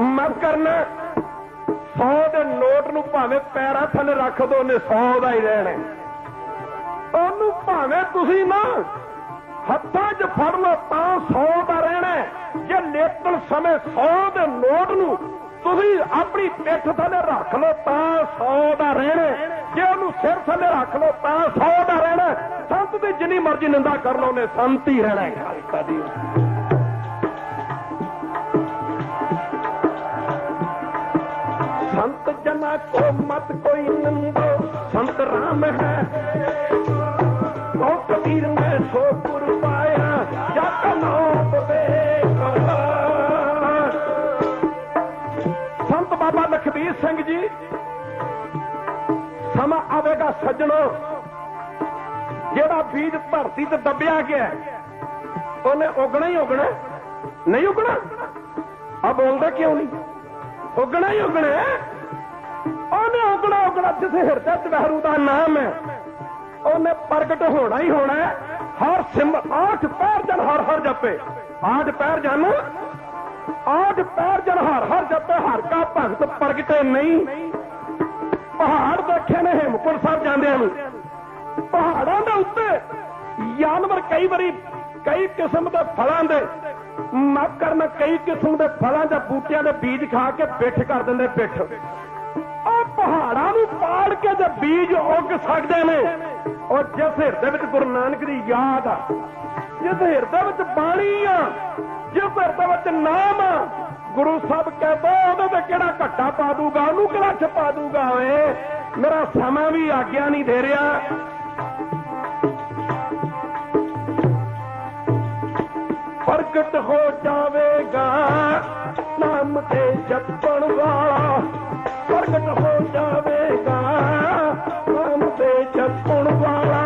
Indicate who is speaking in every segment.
Speaker 1: ਮਤ ਕਰਨਾ। 100 ਦੇ ਨੋਟ ਨੂੰ ਭਾਵੇਂ ਪੈਰਾਂ ਥੱਲੇ ਰੱਖ ਦੋ ਨੇ 100 ਦਾ ਹੀ ਰਹਿਣਾ। ਉਹਨੂੰ ਭਾਵੇਂ ਤੁਸੀਂ ਨਾ ਹੱਥਾਂ 'ਚ ਫੜ ਲਓ, ਤਾਂ 100 ਦਾ ਰਹਿਣਾ ਜੇ ਲੇਟਣ ਸਮੇਂ 100 ਦੇ ਨੋਟ ਨੂੰ ਤੁਸੀਂ ਆਪਣੀ ਪਿੱਠ ਥੱਲੇ ਰੱਖ ਲਓ, ਤਾਂ 100 ਦਾ ਰਹਿਣਾ ਜੇ ਉਹਨੂੰ ਸਿਰ ਥੱਲੇ ਰੱਖ ਲਓ, ਤਾਂ 100 ਦਾ ਰਹਿਣਾ ਸੰਤ ਦੀ ਜਿੰਨੀ ਮਰਜ਼ੀ ਨਿੰਦਾ ਕਰ ਲਓ ਨੇ ਸੰਤ ਹੀ ਰਹਿਣਾ ਹੈ। ਕਦੀ संत जना को मत कोई नंदो संत राम है ओ कबीर में सो गुर पाया जग नाम विवेक ਸੰਤ ਬਾਬਾ ਲਖਬੀਰ ਸਿੰਘ ਜੀ ਸਮਾਂ ਆਵੇਗਾ ਸੱਜਣੋ ਜਿਹੜਾ ਬੀਜ ਧਰਤੀ ਤੇ ਦੱਬਿਆ ਗਿਆ ਹੈ, ਉਹਨੇ ਉਗਣਾ ਹੀ ਉਗਣਾ ਹੈ। ਨਹੀਂ ਉਗਣਾ ਆ ਬੋਲਦਾ ਕਿਉਂ ਨਹੀਂ ਉਗਣਾ ਹੀ ਉਗਣਾ ਉਹਨੇ ਉਗਣਾ ਉਗਣਾ ਜਿਸੇ ਹਿਰਦੇ ਚ ਵਹਿਰੂ ਦਾ ਨਾਮ ਹੈ। ਉਹਨੇ ਪ੍ਰਗਟ ਹੋਣਾ ਹੀ ਹੋਣਾ ਹਰ ਸਿਮ ਆਠ ਪੈਰ ਜਨ ਹਰ ਹਰ ਜਪੇ। ਆਠ ਪੈਰ ਜਨ, ਆਠ ਪੈਰ ਜਨ ਹਰ ਹਰ ਜਪੇ। ਹਰ ਕਾ ਭਗਤ ਪ੍ਰਗਟੇ ਨਹੀਂ। ਪਹਾੜ ਦੇਖੇ ਨੇ ਹੇਮਕੁੰਟ ਸਾਹਿਬ ਜਾਂਦਿਆਂ ਨੂੰ। ਪਹਾੜਾਂ ਦੇ ਉੱਤੇ ਜਾਨਵਰ ਕਈ ਵਾਰੀ ਕਈ ਕਿਸਮ ਦੇ ਫਲਾਂ ਦੇ ਮਾਫ ਕਰਨਾ ਕਈ ਕਿਸਮ ਦੇ ਫਲਾਂ ਜਾਂ ਬੂਟਿਆਂ ਦੇ ਬੀਜ ਖਾ ਕੇ ਪਿੱਠ ਕਰ ਦਿੰਦੇ ਪਿੱਠ। ਉਹ ਪਹਾੜਾਂ ਨੂੰ ਪਾੜ ਕੇ ਜੇ ਬੀਜ ਉੱਗ ਸਕਦੇ ਨੇ, ਉਹ ਜਿਸ ਹਿਰਦੇ ਵਿੱਚ ਗੁਰੂ ਨਾਨਕ ਦੀ ਯਾਦ ਆ, ਜਿਸ ਹਿਰਦੇ ਵਿੱਚ ਬਾਣੀ ਆ, ਜਿਸ ਹਿਰਦੇ ਵਿੱਚ ਨਾਮ ਆ, ਗੁਰੂ ਸਾਹਿਬ ਕਹਿੰਦਾ ਉਹਦੇ ਤੇ ਕਿਹੜਾ ਘੱਟਾ ਪਾ ਦੂਗਾ, ਉਹਨੂੰ ਕਿਹੜਾ ਛਪਾ ਦੂਗਾ ਓਏ? ਮੇਰਾ ਸਮਾਂ ਵੀ ਆਗਿਆ ਨਹੀਂ ਦੇ ਰਿਹਾ। ਪ੍ਰਗਟ ਹੋ ਜਾਵੇਗਾ। ਨਾਮ ਤੇ ਜਪਣ ਵਾਲਾ ਪ੍ਰਗਟ ਹੋ ਜਾਵੇਗਾ। ਨਾਮ ਤੇ ਜਪਣ ਵਾਲਾ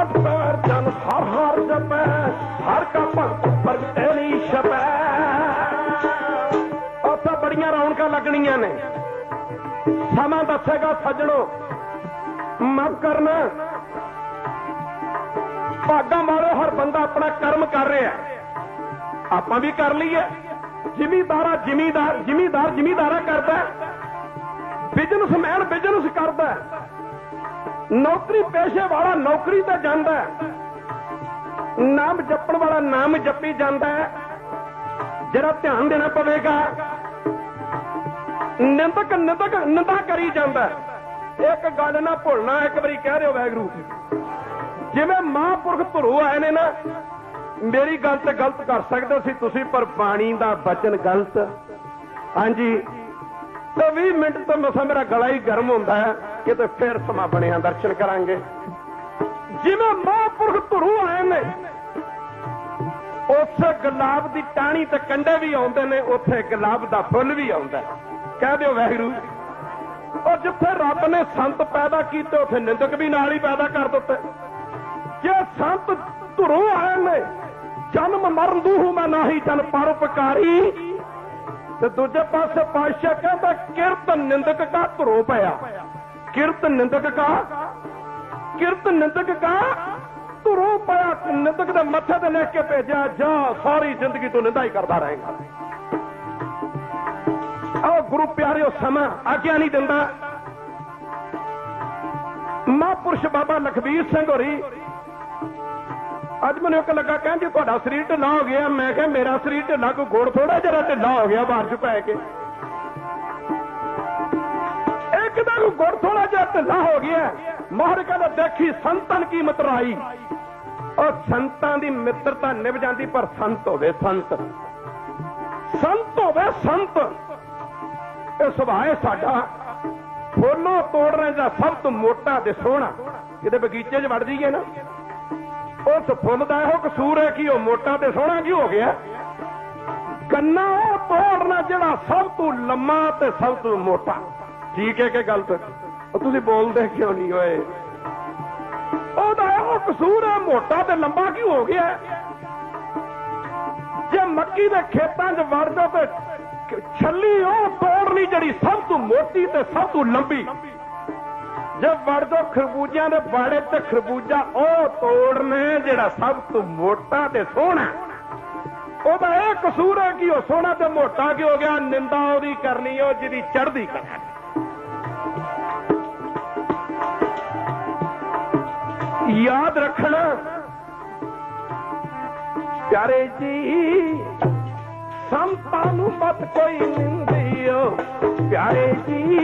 Speaker 1: ਅੱਠ ਪੈਰ ਜਨ, ਹਰ ਹਰ ਜਪੈ, ਹਰ ਕਾ ਭਗਤ ਪ੍ਰਗਟੇ ਨਹੀਂ ਛਪੈ। ਉੱਥੇ ਬੜੀਆਂ ਰੌਣਕਾਂ ਲੱਗਣੀਆਂ ਨੇ। ਸਮਾਂ ਦੱਸੇਗਾ ਸੱਜਣੋ, ਮਾਫ ਕਰਨਾ। ਭਾਗਾਂ ਆਪਣਾ ਕਰਮ ਕਰ ਰਿਹਾ। ਆਪਾਂ ਵੀ ਕਰ ਲਈਏ। ਜ਼ਿਮੀਦਾਰਾ ਜ਼ਿਮੀਦਾਰ ਜ਼ਿਮੀਦਾਰ ਜ਼ਿਮੀਦਾਰਾ ਕਰਦਾ ਬਿਜ਼ਨਸਮੈਨ ਬਿਜ਼ਨਸ ਕਰਦਾ ਨੌਕਰੀ ਪੇਸ਼ੇ ਵਾਲਾ ਨੌਕਰੀ ਤੇ ਜਾਂਦਾ ਨਾਮ ਜਪਣ ਵਾਲਾ ਨਾਮ ਜਪੀ ਜਾਂਦਾ ਜਿਹੜਾ ਧਿਆਨ ਦੇਣਾ ਪਵੇਗਾ। ਨਿੰਦਕ ਨਿੰਦਕ ਨਿੰਦਾ ਕਰੀ ਜਾਂਦਾ ਇੱਕ ਗੱਲ ਨਾ ਭੁੱਲਣਾ, ਇੱਕ ਵਾਰੀ ਕਹਿ ਦਿਓ ਵੈਗਰੂ ਜਿਵੇਂ ਮਹਾਂਪੁਰਖ ਧਰੂ ਆਏ ਨੇ ਨਾ, ਮੇਰੀ ਗੱਲ ਤੇ ਗਲਤ ਕਰ ਸਕਦੇ ਸੀ ਤੁਸੀਂ, ਪਰ ਬਾਣੀ ਦਾ ਬਚਨ ਗਲਤ। ਹਾਂਜੀ। ਤੇ 20 ਮਿੰਟ ਤੋਂ ਮਸਾ ਮੇਰਾ ਗਲਾ ਹੀ ਗਰਮ ਹੁੰਦਾ ਹੈ ਕਿਤੇ ਫੇਰ ਸਮਾਂ ਬਣਿਆ, ਦਰਸ਼ਨ ਕਰਾਂਗੇ। ਜਿਵੇਂ ਮਹਾਂਪੁਰਖ ਧਰੂ ਆਏ ਨੇ ਉਸ ਗੁਲਾਬ ਦੀ ਟਾਣੀ ਤੇ ਕੰਡੇ ਵੀ ਆਉਂਦੇ ਨੇ, ਉੱਥੇ ਗੁਲਾਬ ਦਾ ਫੁੱਲ ਵੀ ਆਉਂਦਾ ਕਹਿ ਦਿਓ ਵਾਹਿਗੁਰੂ। ਉਹ ਜਿੱਥੇ ਰੱਬ ਨੇ ਸੰਤ ਪੈਦਾ ਕੀਤੇ, ਉੱਥੇ ਨਿੰਦਕ ਵੀ ਨਾਲ ਹੀ ਪੈਦਾ ਕਰ ਦਿੱਤੇ। ਜੇ ਸੰਤ ਧੁਰੋਂ ਆਏ ਨੇ। ਜਨਮ ਮਰਨ ਦੂਹ ਮੈਂ ਨਾਹੀ ਜਨ ਪਰਉਪਕਾਰੀ ਤੇ ਦੂਜੇ ਪਾਸੇ ਪਾਤਸ਼ਾਹ ਕਹਿੰਦਾ, ਕਿਰਤ ਨਿੰਦਕ ਕਾ ਧੁਰੋ ਪਿਆ। ਕਿਰਤ ਨਿੰਦਕ ਕਾ? ਕਿਰਤ ਨਿੰਦਕ ਕਾ? ਧੁਰੋ ਪਿਆ। ਨਿੰਦਕ ਦੇ ਮੱਥੇ ਤੇ ਲਿਖ ਕੇ ਭੇਜਿਆ, ਜਾ ਸਾਰੀ ਜ਼ਿੰਦਗੀ ਤੋਂ ਨਿੰਦਾ ਹੀ ਕਰਦਾ ਰਹੇਗਾ। ਆਹ ਗੁਰੂ ਪਿਆਰਿਓ, ਸਮਾਂ ਆਗਿਆ ਨਹੀਂ ਦਿੰਦਾ। ਮਹਾਂਪੁਰਸ਼ ਬਾਬਾ ਲਖਬੀਰ ਸਿੰਘ ਹੋਰੀ ਅੱਜ ਮੈਨੂੰ ਇੱਕ ਲੱਗਾ, ਕਹਿੰਦੇ ਤੁਹਾਡਾ ਸਰੀਰ ਢਿੱਲਾ ਹੋ ਗਿਆ। ਮੈਂ ਕਿਹਾ, ਮੇਰਾ ਸਰੀਰ ਢਿੱਲਾ, ਕੋਈ ਗੋੜ ਥੋੜਾ ਜਿਹਾ ਢਿੱਲਾ ਹੋ ਗਿਆ ਬਾਹਰ ਚ ਪੈ ਕੇ। ਇੱਕ ਦਾ ਗੁੜ ਥੋੜਾ ਜਿਹਾ ਢਿੱਲਾ ਹੋ ਗਿਆ। ਮਹਾਰਾਜ ਕਹਿੰਦਾ, ਦੇਖੀ ਸੰਤਨ ਕੀ ਮਤਰਾਈ। ਉਹ ਸੰਤਾਂ ਦੀ ਮਿੱਤਰਤਾ ਨਿਭ ਜਾਂਦੀ, ਪਰ ਸੰਤ ਹੋਵੇ ਸੰਤ। ਸੰਤ ਹੋਵੇ ਸੰਤ। ਇਹ ਸੁਭਾਅ ਸਾਡਾ। ਫੁੱਲੋਂ ਤੋੜਨੇ ਦਾ ਸਭ ਤੋਂ ਮੋਟਾ ਤੇ ਸੋਹਣਾ। ਕਿਤੇ ਬਗੀਚੇ 'ਚ ਵੜ ਜਾਈਏ ਨਾ। ਉਸ ਫੁੱਲ ਦਾ ਇਹੋ ਕਸੂਰ ਹੈ ਕਿ ਉਹ ਮੋਟਾ ਤੇ ਸੋਹਣਾ ਕਿਉਂ ਹੋ ਗਿਆ? ਕੰਨਾ ਉਹ ਤੋੜਨਾ ਜਿਹੜਾ ਸਭ ਤੋਂ ਲੰਮਾ ਤੇ ਸਭ ਤੋਂ ਮੋਟਾ। ਠੀਕ ਹੈ ਕਿ ਗਲਤ? ਉਹ ਤੁਸੀਂ ਬੋਲਦੇ ਕਿਉਂ ਨਹੀਂ ਹੋਏ? ਉਹਦਾ ਇਹੋ ਕਸੂਰ ਹੈ ਮੋਟਾ ਤੇ ਲੰਬਾ ਕਿਉਂ ਹੋ ਗਿਆ? ਜੇ ਮੱਕੀ ਦੇ ਖੇਤਾਂ 'ਚ ਵੜ ਜਾ ਤੇ ਛੱਲੀ ਉਹ ਤੋੜਨੀ ਜਿਹੜੀ ਸਭ ਤੋਂ ਮੋਟੀ ਤੇ ਸਭ ਤੋਂ ਲੰਬੀ ਜੇ ਵੜ ਦੋ ਖਰਬੂਜਿਆਂ ਦੇ ਬਾੜੇ ਤੇ ਖਰਬੂਜਾ ਉਹ ਤੋੜਨੇ ਜਿਹੜਾ ਸਭ ਤੋਂ ਮੋਟਾ ਤੇ ਸੋਹਣਾ। ਉਹਦਾ ਇਹ ਕਸੂਰ ਹੈ ਕਿ ਉਹ ਸੋਹਣਾ ਤੇ ਮੋਟਾ ਕਿ ਹੋ ਗਿਆ? ਨਿੰਦਾ ਉਹਦੀ ਕਰਨੀ ਉਹ ਜਿਹਦੀ ਚੜ੍ਹਦੀ ਕਲਾ ਯਾਦ ਰੱਖਣਾ, ਪਿਆਰੇ ਜੀ, ਸੰਤਾਂ ਨੂੰ ਮਤ ਕੋਈ ਨਿੰਦਿਓ ਪਿਆਰੇ ਜੀ